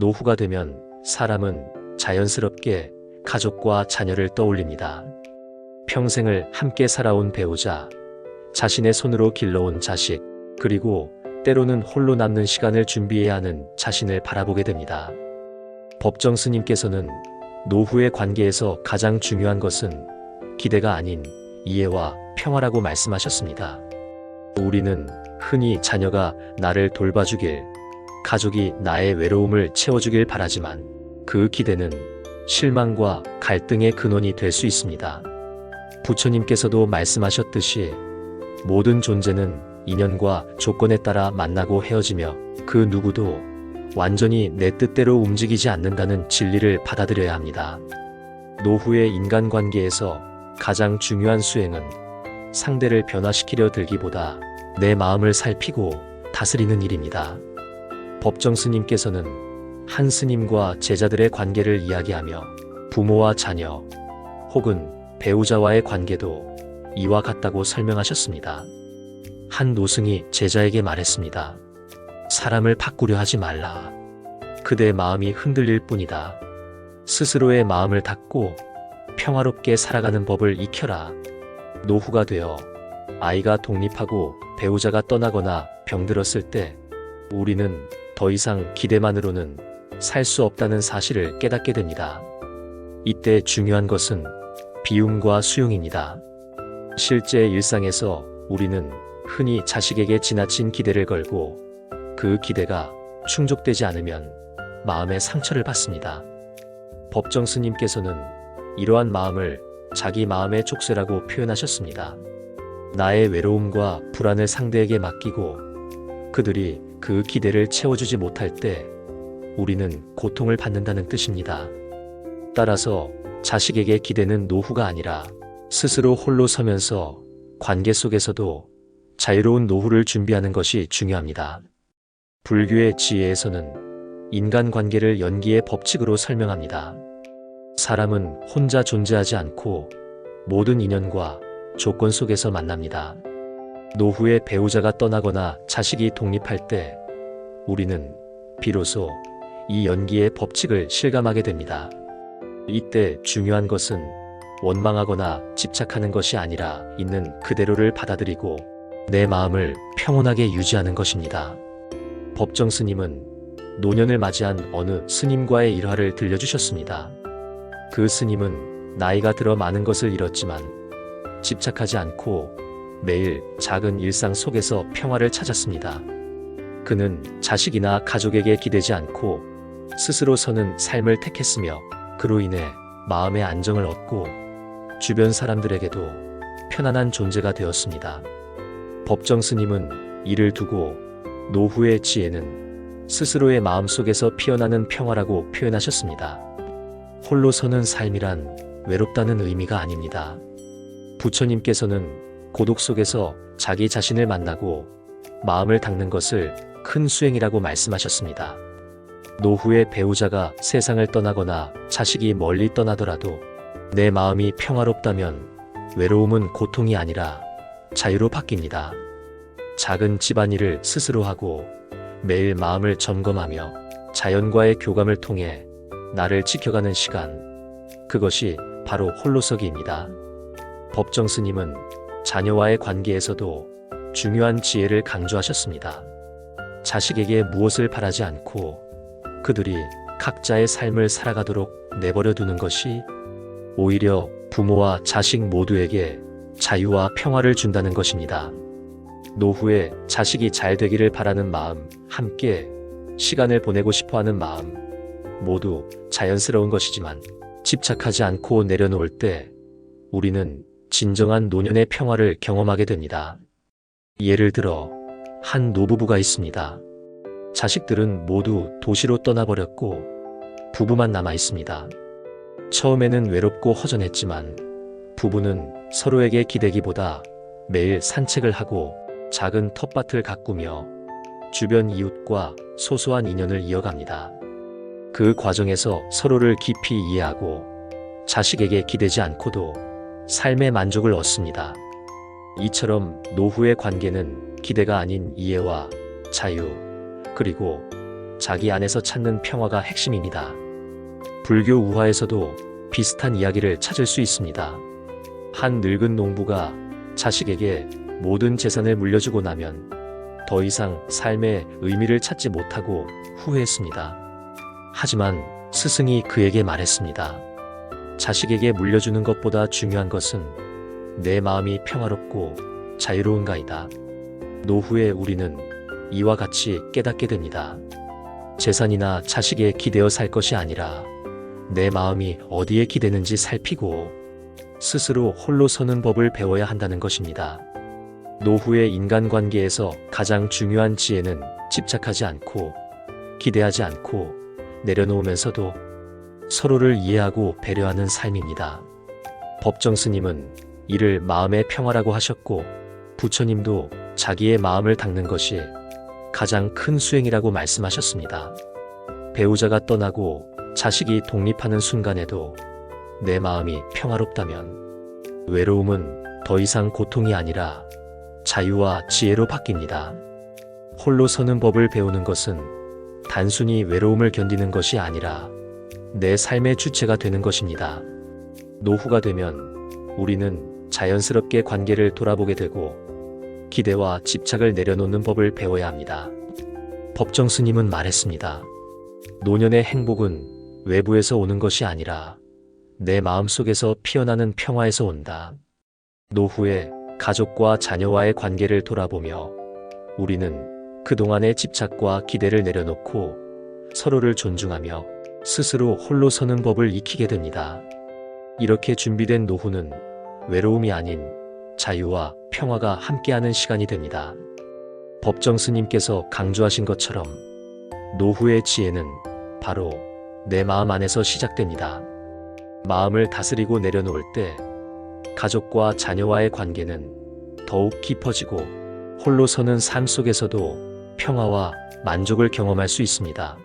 노후가 되면 사람은 자연스럽게 가족과 자녀를 떠올립니다. 평생을 함께 살아온 배우자, 자신의 손으로 길러온 자식, 그리고 때로는 홀로 남는 시간을 준비해야 하는 자신을 바라보게 됩니다. 법정 스님께서는 노후의 관계에서 가장 중요한 것은 기대가 아닌 이해와 평화라고 말씀하셨습니다. 우리는 흔히 자녀가 나를 돌봐주길, 가족이 나의 외로움을 채워주길 바라지만 그 기대는 실망과 갈등의 근원이 될 수 있습니다. 부처님께서도 말씀하셨듯이 모든 존재는 인연과 조건에 따라 만나고 헤어지며 그 누구도 완전히 내 뜻대로 움직이지 않는다는 진리를 받아들여야 합니다. 노후의 인간관계에서 가장 중요한 수행은 상대를 변화시키려 들기보다 내 마음을 살피고 다스리는 일입니다. 법정 스님께서는 한 스님과 제자들의 관계를 이야기하며 부모와 자녀 혹은 배우자와의 관계도 이와 같다고 설명하셨습니다. 한 노승이 제자에게 말했습니다. 사람을 바꾸려 하지 말라. 그대 마음이 흔들릴 뿐이다. 스스로의 마음을 닫고 평화롭게 살아가는 법을 익혀라. 노후가 되어 아이가 독립하고 배우자가 떠나거나 병들었을 때 우리는 더 이상 기대만으로는 살 수 없다는 사실을 깨닫게 됩니다. 이때 중요한 것은 비움과 수용입니다. 실제 일상에서 우리는 흔히 자식에게 지나친 기대를 걸고 그 기대가 충족되지 않으면 마음의 상처를 받습니다. 법정 스님께서는 이러한 마음을 자기 마음의 족쇄라고 표현하셨습니다. 나의 외로움과 불안을 상대에게 맡기고 그들이 그 기대를 채워주지 못할 때 우리는 고통을 받는다는 뜻입니다. 따라서 자식에게 기대는 노후가 아니라 스스로 홀로 서면서 관계 속에서도 자유로운 노후를 준비하는 것이 중요합니다. 불교의 지혜에서는 인간관계를 연기의 법칙으로 설명합니다. 사람은 혼자 존재하지 않고 모든 인연과 조건 속에서 만납니다. 노후에 배우자가 떠나거나 자식이 독립할 때 우리는 비로소 이 연기의 법칙을 실감하게 됩니다. 이때 중요한 것은 원망하거나 집착하는 것이 아니라 있는 그대로를 받아들이고 내 마음을 평온하게 유지하는 것입니다. 법정 스님은 노년을 맞이한 어느 스님과의 일화를 들려주셨습니다. 그 스님은 나이가 들어 많은 것을 잃었지만 집착하지 않고 매일 작은 일상 속에서 평화를 찾았습니다. 그는 자식이나 가족에게 기대지 않고 스스로 서는 삶을 택했으며 그로 인해 마음의 안정을 얻고 주변 사람들에게도 편안한 존재가 되었습니다. 법정 스님은 이를 두고 노후의 지혜는 스스로의 마음 속에서 피어나는 평화라고 표현하셨습니다. 홀로 서는 삶이란 외롭다는 의미가 아닙니다. 부처님께서는 고독 속에서 자기 자신을 만나고 마음을 닦는 것을 큰 수행이라고 말씀하셨습니다. 노후의 배우자가 세상을 떠나거나 자식이 멀리 떠나더라도 내 마음이 평화롭다면 외로움은 고통이 아니라 자유로 바뀝니다. 작은 집안일을 스스로 하고 매일 마음을 점검하며 자연과의 교감을 통해 나를 지켜가는 시간. 그것이 바로 홀로서기입니다. 법정 스님은 자녀와의 관계에서도 중요한 지혜를 강조하셨습니다. 자식에게 무엇을 바라지 않고 그들이 각자의 삶을 살아가도록 내버려 두는 것이 오히려 부모와 자식 모두에게 자유와 평화를 준다는 것입니다. 노후에 자식이 잘 되기를 바라는 마음, 함께 시간을 보내고 싶어 하는 마음, 모두 자연스러운 것이지만 집착하지 않고 내려놓을 때 우리는 진정한 노년의 평화를 경험하게 됩니다. 예를 들어, 한 노부부가 있습니다. 자식들은 모두 도시로 떠나버렸고 부부만 남아 있습니다. 처음에는 외롭고 허전했지만 부부는 서로에게 기대기보다 매일 산책을 하고 작은 텃밭을 가꾸며 주변 이웃과 소소한 인연을 이어갑니다. 그 과정에서 서로를 깊이 이해하고 자식에게 기대지 않고도 삶의 만족을 얻습니다. 이처럼 노후의 관계는 기대가 아닌 이해와 자유, 그리고 자기 안에서 찾는 평화가 핵심입니다. 불교 우화에서도 비슷한 이야기를 찾을 수 있습니다. 한 늙은 농부가 자식에게 모든 재산을 물려주고 나면 더 이상 삶의 의미를 찾지 못하고 후회했습니다. 하지만 스승이 그에게 말했습니다. 자식에게 물려주는 것보다 중요한 것은 내 마음이 평화롭고 자유로운가이다. 노후에 우리는 이와 같이 깨닫게 됩니다. 재산이나 자식에 기대어 살 것이 아니라 내 마음이 어디에 기대는지 살피고 스스로 홀로 서는 법을 배워야 한다는 것입니다. 노후의 인간관계에서 가장 중요한 지혜는 집착하지 않고 기대하지 않고 내려놓으면서도 서로를 이해하고 배려하는 삶입니다. 법정 스님은 이를 마음의 평화라고 하셨고 부처님도 자기의 마음을 닦는 것이 가장 큰 수행이라고 말씀하셨습니다. 배우자가 떠나고 자식이 독립하는 순간에도 내 마음이 평화롭다면 외로움은 더 이상 고통이 아니라 자유와 지혜로 바뀝니다. 홀로 서는 법을 배우는 것은 단순히 외로움을 견디는 것이 아니라 내 삶의 주체가 되는 것입니다. 노후가 되면 우리는 자연스럽게 관계를 돌아보게 되고 기대와 집착을 내려놓는 법을 배워야 합니다. 법정 스님은 말했습니다. 노년의 행복은 외부에서 오는 것이 아니라 내 마음 속에서 피어나는 평화에서 온다. 노후에 가족과 자녀와의 관계를 돌아보며 우리는 그동안의 집착과 기대를 내려놓고 서로를 존중하며 스스로 홀로 서는 법을 익히게 됩니다. 이렇게 준비된 노후는 외로움이 아닌 자유와 평화가 함께하는 시간이 됩니다. 법정 스님께서 강조하신 것처럼 노후의 지혜는 바로 내 마음 안에서 시작됩니다. 마음을 다스리고 내려놓을 때 가족과 자녀와의 관계는 더욱 깊어지고 홀로 서는 삶 속에서도 평화와 만족을 경험할 수 있습니다.